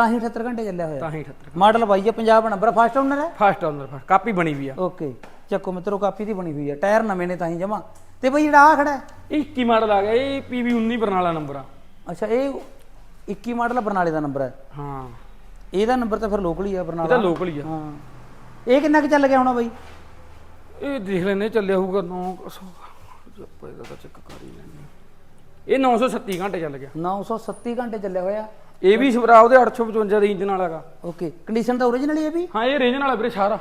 ਤਾਂ ਹੀ 78 ਘੰਟੇ ਚੱਲਿਆ ਹੋਇਆ। ਤਾਂ ਹੀ 78 ਮਾਡਲ ਬਾਈ ਹੈ ਪੰਜਾਬ ਨੰਬਰ ਫਸਟ ਓਨਰ ਹੈ ਫਸਟ ਆਨਰ ਫਸਟ ਕਾਪੀ ਬਣੀ ਵੀ ਆ। ਓਕੇ ਚੱਕੋ ਮਿੱਤਰੋ ਕਾਪੀ ਦੀ ਬਣੀ ਹੋਈ ਹੈ ਟਾਇਰ ਨਵੇਂ ਨੇ ਤਾਂ ਹੀ ਜਮਾ। ਤੇ ਬਈ ਜਿਹੜਾ ਆ ਖੜਾ ਹੈ? ਇਹ 21 ਮਾਡਲ ਆ ਗਿਆ। ਇਹ ਪੀਵੀ 19 ਬਰਨਾਲਾ ਨੰਬਰ ਆ। ਅੱਛਾ ਇਹ 21 ਮਾਡਲ ਬਰਨਾਲੇ ਦਾ ਨੰਬਰ ਹੈ ਹਾਂ। ਇਹਦਾ ਨੰਬਰ ਤਾਂ ਫਿਰ ਲੋਕਲ ਹੀ ਆ ਇਹਦਾ ਬਰਨਾਲਾ ਲੋਕਲ ਹੀ ਆ। ਹਾਂ। ਇਹ ਕਿੰਨਾ ਕੁ ਚੱਲ ਗਿਆ ਹੋਣਾ ਬਾਈ? ਇਹ ਦੇਖ ਲੈਨੇ ਚੱਲਿਆ ਹੋਊਗਾ 9 ਆਪਾਂ ਇਹਦਾ ਤਾਂ ਚੈੱਕ ਕਰ ਹੀ ਲੈਣੇ ਇਹ 937 ਘੰਟੇ ਚੱਲ ਗਿਆ। 937 ਘੰਟੇ ਚੱਲਿਆ ਹੋਇਆ। ਇਹ ਵੀ ਸਵਰਾਜ ਉਹਦੇ 855 ਦੇ ਇੰਜਨ ਵਾਲਾ ਗਾ। ਓਕੇ ਕੰਡੀਸ਼ਨ ਤਾਂ ਓਰੀਜਨਲ ਹੀ ਹੈ ਵੀ? ਹਾਂ ਇਹ ਰੇਂਜ ਵਾਲਾ ਵੀਰੇ ਸਾਰਾ।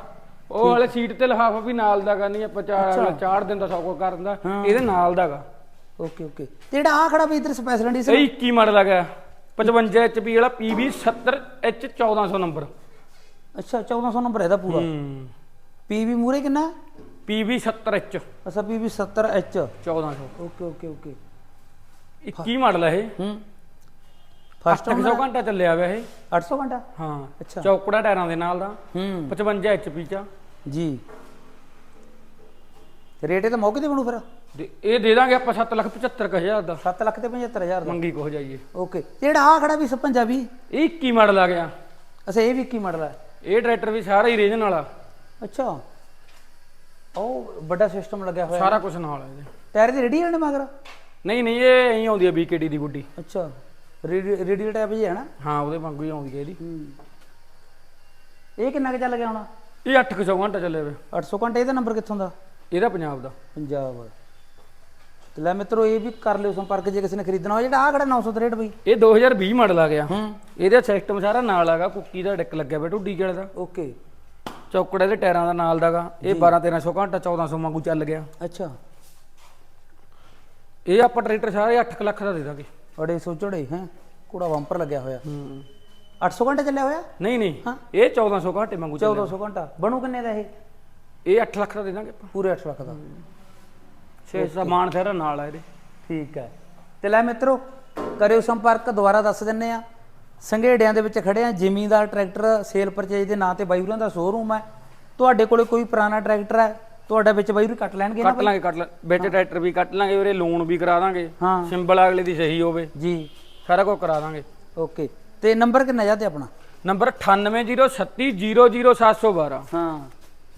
ਉਹ ਵਾਲੇ ਸੀਟ ਤੇ ਲਿਫਾਫਾ ਵੀ ਨਾਲ ਦਾ ਨਹੀਂ ਆਪਾਂ ਚਾਰ ਚਾੜ ਦਿੰਦਾ ਸਭ ਕੁਝ ਕਰ ਦਿੰਦਾ ਇਹਦੇ ਨਾਲ ਦਾ ਗਾ। Okay okay. ਤੇ ਜਿਹੜਾ ਆ ਖੜਾ ਬਈ ਇਧਰ ਸਪੈਸ਼ਲ ਐਡੀਸ਼ਨ ਇਹ 21 ਮਾਡਲ ਗਿਆ 55 HP ਵਾਲਾ PV 70H 1400 ਨੰਬਰ। ਅੱਛਾ 1400 ਨੰਬਰ ਹੈ ਇਹਦਾ ਪੂਰਾ? ਹੂੰ। ਪੀਵੀ ਮੂਰੇ ਕਿੰਨਾ? PV 70H ਅੱਛਾ PV 70H 1400 okay okay okay. 21 model ਹੈ ਇਹ। ਹੂੰ। ਫਸਟ 800 ਘੰਟਾ ਚੱਲਿਆ ਹੋਇਆ ਇਹ। 800 ਘੰਟਾ? ਹਾਂ ਅੱਛਾ। ਚੌਕੜਾ ਟਾਇਰਾਂ ਦੇ ਨਾਲ ਦਾ। ਹੂੰ। 55 HP ਚ ਆ। ਜੀ। ਰੇਟ ਇਹ ਤਾਂ ਮੌਕੇ ਤੇ ਬਣੂ ਫਿਰ? ਇਹ ਦੇ ਦਾਂਗੇ ਆਪਾਂ 775000 ਦਾ। 7 ਲੱਖ ਤੇ 75000 ਦਾ। ਮੰਗੀ ਕੋ ਜਾਈਏ। ਓਕੇ। ਜਿਹੜਾ ਆ ਖੜਾ ਵੀ ਸ ਪੰਜਾਬੀ ਇਹ 21 ਮਾਡਲ ਆ ਗਿਆ। ਅੱਛਾ ਇਹ ਵੀ ਕੀ ਮਾਡਲ ਹੈ ਇਹ ਟਰੈਕਟਰ ਵੀ ਸਾਰਾ ਹੀ ਰੀਜਨ ਵਾਲਾ ਅੱਛਾ। ਉਹ ਵੱਡਾ ਸਿਸਟਮ ਲੱਗਿਆ ਹੋਇਆ। ਸਾਰਾ ਕੁਝ ਨਾਲ ਹੈ ਟਾਇਰ ਦੀ ਰੇਡੀ ਨੇ ਮਗਰ? ਨਹੀਂ ਨਹੀਂ ਇਹ ਐਂ ਆਉਂਦੀ ਆ BKD ਦੀ ਗੁੱਡੀ ਅੱਛਾ। ਰੇਡੀਅਲ ਟਾਈਪ ਜੀ ਹੈ ਨਾ ਹਾਂ ਉਹਦੇ ਵਾਂਗੂ ਹੀ ਆਉਂਦੀ ਹੈ ਇਹਦੀ। ਇਹ ਕਿੰਨਾ ਕੁ ਚੱਲ ਗਿਆ ਹੁਣ? ਇਹ 800 ਘੰਟਾ ਚੱਲੇ ਵੇ। 800 ਘੰਟੇ ਇਹਦਾ ਨੰਬਰ ਕਿੱਥੋਂ ਦਾ? ਇਹਦਾ ਪੰਜਾਬ ਦਾ। ਪੰਜਾਬ ਤੇ ਲੈ ਮਿੱਤਰੋ ਇਹ ਵੀ ਕਰ ਲਿਓ ਸੰਪਰਕ ਜੇ ਕਿਸੇ ਨੇ ਖਰੀਦਣਾ ਹੋਵੇ। ਜਿਹੜਾ ਆ ਖੜਾ 963 ਬਈ? ਇਹ 2020 ਮਾਡਲ ਆ ਗਿਆ। ਹੂੰ। ਇਹਦਾ ਸਿਸਟਮ ਸਾਰਾ ਨਾਲ ਆਗਾ ਕੁੱਕੀ ਦਾ ਡਿੱਕ ਲੱਗਿਆ ਬੈ ਢੁੱਡੀ ਵਾਲੇ ਦਾ। ਓਕੇ। ਚੌਕੜੇ ਦੇ ਟਾਇਰਾਂ ਦਾ ਨਾਲ ਦਾਗਾ ਇਹ 12 1300 ਘੰਟਾ 1400 ਵਾਂਗੂ ਚੱਲ ਗਿਆ। ਅੱਛਾ। ਇਹ ਆਪਾਂ ਟਰੈਕਟਰ ਸਾਰੇ 8 ਲੱਖ ਦਾ ਦੇ ਦਾਂਗੇ। ਬੜੇ ਸੋਚੜੇ ਹੈ? ਕੋੜਾ ਬੰਪਰ ਲੱਗਿਆ ਹੋਇਆ। ਹੂੰ। 800 ਘੰਟੇ ਚੱਲਿਆ ਹੋਇਆ? ਨਹੀਂ ਨਹੀਂ। ਇਹ 1400 ਘੰਟੇ ਚੱਲ 1400 ਘੰਟਾ। ਬਣੂ ਕਿੰਨੇ ਦਾ ਇਹ? ਇਹ 8 ਲੱਖ ਦਾ ਦੇ ਦਾਂਗੇ ਆਪਾਂ। ਪੂਰੇ 8 ਲੱਖ ਦਾ। ਛੇ ਸਮਾਨ ਸਾਰਾ ਨਾਲ ਆ ਇਹਦੇ। ਠੀਕ ਹੈ। ਤੇ ਲੈ ਮਿੱਤਰੋ ਕਰਿਓ ਸੰਪਰਕ ਦੁਬਾਰਾ ਦੱਸ ਦਿੰਨੇ ਆ। ਸੰਘੇੜਿਆਂ ਦੇ ਵਿੱਚ ਖੜੇ ਆ। ਜ਼ਿਮੀਂਦਾਰ ਟਰੈਕਟਰ ਸੇਲ ਪਰਚੇਜ ਦੇ ਨਾਂ ਤੇ ਬਾਈੂਰਾਂ ਦਾ ਸ਼ੋਰੂਮ ਹੈ। ਤੁਹਾਡੇ ਕੋਲੇ ਕੋਈ ਪੁਰਾਣਾ ਟਰੈਕਟਰ ਹੈ? ਤੁਹਾਡਾ ਵਿੱਚ ਬਾਈਰੂ ਕੱਟ ਲੈਣਗੇ ਨਾ ਕੱਟ ਲਾਂਗੇ ਕੱਟ ਲਾਂ ਵਿੱਚ ਟਰੈਕਟਰ ਵੀ ਕੱਟ ਲਾਂਗੇ ਉਹਰੇ ਲੋਨ ਵੀ ਕਰਾ ਦਾਂਗੇ। ਹਾਂ। ਸਿੰਬਲ ਅਗਲੇ ਦੀ ਸਹੀ ਹੋਵੇ। ਜੀ। ਸਾਰਾ ਕੁਝ ਕਰਾ ਦਾਂਗੇ। ਓਕੇ। ਤੇ ਨੰਬਰ ਕਿੰਨਾ ਜਾਂਦੇ ਆਪਣਾ? ਨੰਬਰ 9803000712 ਹਾਂ।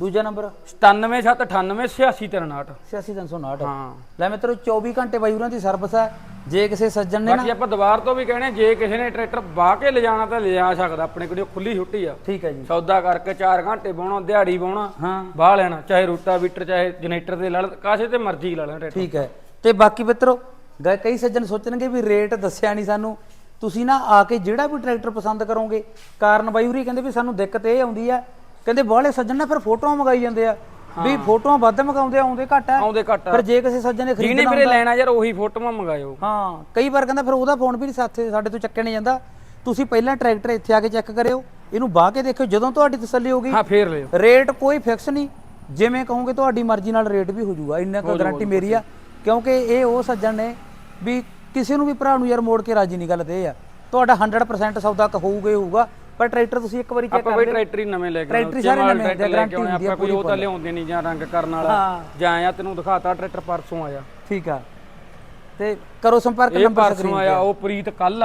ਦੂਜਾ ਨੰਬਰ? 9778988659 86359 ਹਾਂ। ਲੈ ਮਿੱਤਰੋ 24 ਘੰਟੇ ਬਾਈੂਰਾਂ ਦੀ ਸਰਵਿਸ ਹੈ। ਜੇ ਕਿਸੇ ਸੱਜਣ ਨੇ ਨਾ ਬਾਕੀ ਆਪਾਂ ਦੁਬਾਰ ਤੋਂ ਵੀ ਕਹਿੰਦੇ ਜੇ ਕਿਸੇ ਨੇ ਟਰੈਕਟਰ ਵਾਹ ਕੇ ਲਿਜਾਣਾ ਤਾਂ ਲਿਜਾ ਸਕਦਾ ਆਪਣੇ ਕੋਲ ਖੁੱਲੀ ਛੁੱਟੀ ਆ। ਠੀਕ ਹੈ ਜੀ। ਸੌਦਾ ਕਰਕੇ 4 ਘੰਟੇ ਬਾਉਣਾ ਦਿਹਾੜੀ ਬਾਉਣਾ ਹਾਂ। ਬਾਹ ਲੈਣਾ ਚਾਹੇ ਰੂਟਾ ਬੀਟਰ ਚਾਹੇ ਜਨਰੇਟਰ ਤੇ ਲੜ ਕਾਸੇ ਤੇ ਮਰਜ਼ੀ ਲਾ ਲੈਣਾ ਟਰੈਕਟਰ। ਠੀਕ ਹੈ। ਤੇ ਬਾਕੀ ਮਿੱਤਰੋ ਕਈ ਸੱਜਣ ਸੋਚਣਗੇ ਵੀ ਰੇਟ ਦੱਸਿਆ ਨਹੀਂ ਸਾਨੂੰ। ਤੁਸੀਂ ਨਾ ਆ ਕੇ ਜਿਹੜਾ ਵੀ ਟਰੈਕਟਰ ਪਸੰਦ ਕਰੋਗੇ ਕਾਰਨ ਬਾਈ ਹੋਰੀ ਕਹਿੰਦੇ ਵੀ ਸਾਨੂੰ ਦਿੱਕਤ ਇਹ ਆਉਂਦੀ ਆ ਕਹਿੰਦੇ ਬਾਹਲੇ ਸੱਜਣ ਨਾ ਫਿਰ ਫੋਟੋਆਂ ਮੰਗਾਈ ਜਾਂਦੇ ਆ। ਵੀ ਫੋਟੋਆਂ ਵੱਧ ਮੰਗਾਉਂਦੇ ਆਉਂਦੇ ਘੱਟ ਆ। ਆਉਂਦੇ ਘੱਟ ਆ। ਪਰ ਜੇ ਕਿਸੇ ਸੱਜਣ ਨੇ ਜਿਹਨੇ ਖਰੀਦਣਾ ਵੀਰੇ ਲੈਣਾ ਯਾਰ ਉਹੀ ਫੋਟੋਆਂ ਮੰਗਾਇਓ। ਹਾਂ ਕਈ ਵਾਰ ਕਹਿੰਦਾ ਫਿਰ ਉਹਦਾ ਫੋਨ ਵੀ ਨਹੀਂ ਸਾਥੇ ਸਾਡੇ ਤੋਂ ਚੱਕਿਆ ਨਹੀਂ ਜਾਂਦਾ। ਤੁਸੀਂ ਪਹਿਲਾਂ ਟਰੈਕਟਰ ਇੱਥੇ ਆ ਕੇ ਚੈੱਕ ਕਰਿਓ ਇਹਨੂੰ ਬਾਹ ਕੇ ਦੇਖਿਓ ਜਦੋਂ ਤੁਹਾਡੀ ਤਸੱਲੀ ਹੋ ਗਈ ਹਾਂ ਫੇਰ ਲਿਓ। ਰੇਟ ਕੋਈ ਫਿਕਸ ਨਹੀਂ ਜਿਵੇਂ ਕਹੋਗੇ ਤੁਹਾਡੀ ਮਰਜ਼ੀ ਨਾਲ ਰੇਟ ਵੀ ਹੋ ਜਾਊਗਾ। ਇੰਨਾ ਕੁ ਗਾਰੰਟੀ ਮੇਰੀ ਆ। ਕਿਉਂਕਿ ਇਹ ਉਹ ਸੱਜਣ ਨੇ ਵੀ ਕਿਸੇ ਨੂੰ ਵੀ ਭਰਾ ਨੂੰ ਯਾਰ ਮੋੜ ਕੇ ਰਾਜੀ ਨਹੀਂ ਗੱਲ ਤੇ ਇਹ ਆ। ਤੁਹਾਡਾ 100% ਸੌਦਾ ਕ ਹੋਊਗਾ ਹੀ ਹੋਊਗਾ। ਪਰ ਟਰੈਕਟਰ ਤੁਸੀਂ ਇੱਕ ਵਾਰੀ ਚੈੱਕ ਆਪਾਂ ਕਰ ਬਈ ਲਿਓ। ਟਰੈਕਟਰ ਹੀ ਨਵੇਂ ਲੈ ਕੇ ਟਰੈਕਟਰ ਆਉਣਾ, ਸਾਰੇ ਨਵੇਂ, ਟਰੈਕਟਰ ਲੈ ਕੇ ਆਉਣੇ, ਗਾਰੰਟੀ ਹੁੰਦੀ ਆ ਆਪਾਂ ਕੋਈ ਉਹ ਤਾਂ ਲਿਆਉਂਦੇ ਨਹੀਂ ਜਾਂ ਰੰਗ ਕਰਨ ਵਾਲਾ। ਹਾਂ। ਜਾਂ ਆਇਆ ਤੈਨੂੰ ਦਿਖਾਤਾ ਟਰੈਕਟਰ ਪਰਸੋਂ ਆਇਆ। ਠੀਕ ਆ। ਤੇ ਕਰੋ ਸੰਪਰਕ ਇਹ ਨੰਬਰ ਪਰਸੋਂ ਆਇਆ ਉਹ ਪ੍ਰੀਤ ਕੱਲ